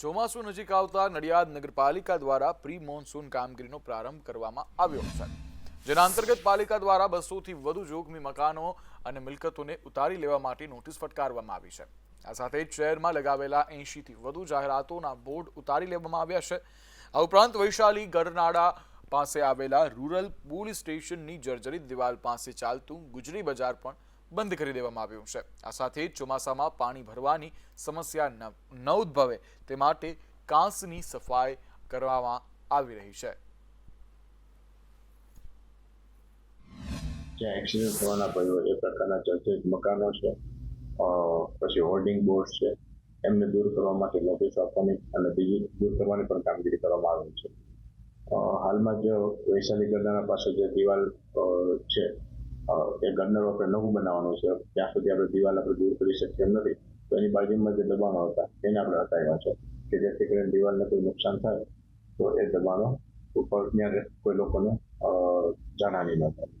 ચોમાસું નજીક આવતા નડિયાદ નગરપાલિકા દ્વારા પ્રી મોન્સૂન કામગીરીનો પ્રારંભ કરવામાં આવ્યો છે. જેના અંતર્ગત પાલિકા દ્વારા બસોથી વધુ જોખમી મકાનો અને મિલકતોને ઉતારી લેવા માટે નોટિસ ફટકારવામાં આવી છે. આ સાથે જ શહેરમાં લગાવેલા એંશીથી વધુ જાહેરાતોના બોર્ડ ઉતારી લેવામાં આવ્યા છે. આ ઉપરાંત વૈશાલી ગરનાળા પાસે આવેલા રૂરલ પોલીસ સ્ટેશનની જર્જરિત દિવાલ પાસે ચાલતું ગુજરી બજાર પણ બંધ કરી દેવામાં આવ્યું છે. આ સાથે ચોમાસામાં પાણી ભરવાની સમસ્યા ન ઉદ્ભવે તે માટે કાંસની સફાઈ કરવામાં આવી રહી છે. જ્યાં એક્સિડન્ટ થવાના ભયો એ પ્રકારના ચર્ચિત મકાનો છે પછી હોર્ડિંગ બોર્ડ છે, એમને દૂર કરવા માટે નોટિસ આપવાની અને બીજી દૂર કરવાની પણ કામગીરી કરવામાં આવી છે. હાલમાં જો વૈશાલી ગરદાના પાસે જે દિવાલ છે એ ગરનાળું આપણે નવું બનાવવાનું છે. ત્યાં સુધી આપણે દિવાલ આપણે દૂર કરી શકીએ એમ નથી તો એની બાજુમાં જે દબાણો હતા એને આપણે હટાવ્યા છે. કે જેથી કરીને દિવાલને કોઈ નુકસાન થાય તો એ દબાણો ઉપર ત્યાં કોઈ લોકોને અ, ન થાય.